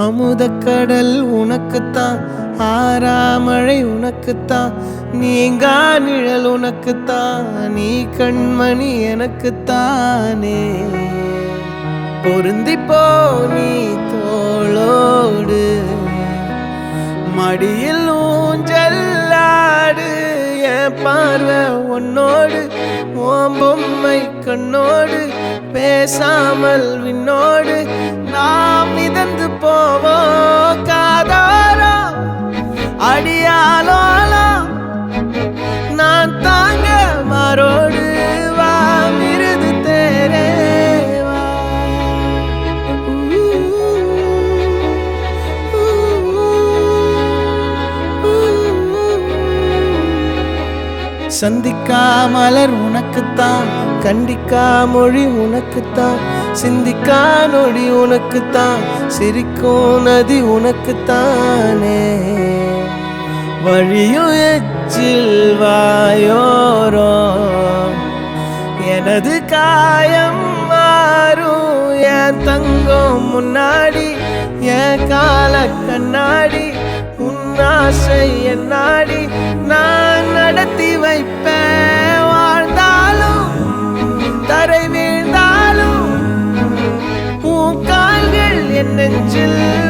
அமுதக்கடல் உனக்குத்தான் ஆறாமழை உனக்குத்தான் நீங்கா நிழல் உனக்குத்தான் நீ கண்மணி எனக்குத்தானே. பொருந்திப்போ நீ தோளோடு மடியில் ஊஞ்சல்லாடு என் பார்வை உன்னோடு ஓம்பொம்மை கண்ணோடு பேசாமல் விண்ணோடு நாம் மிதந்து போவோம். சந்திக்கா மலர் உனக்குத்தான் கண்டிக்கா மொழி உனக்குத்தான் சிந்திக்கா நொடி உனக்குத்தான் சிரிக்கும் நதி உனக்குத்தானே. வழியும் எச்சில் வாயோரோ எனது காயம் மாறும் என் தங்கம் முன்னாடி என் கால கண்ணாடி உன்னாசை என்னாடி நான் நடத்தி என் நெஞ்சில்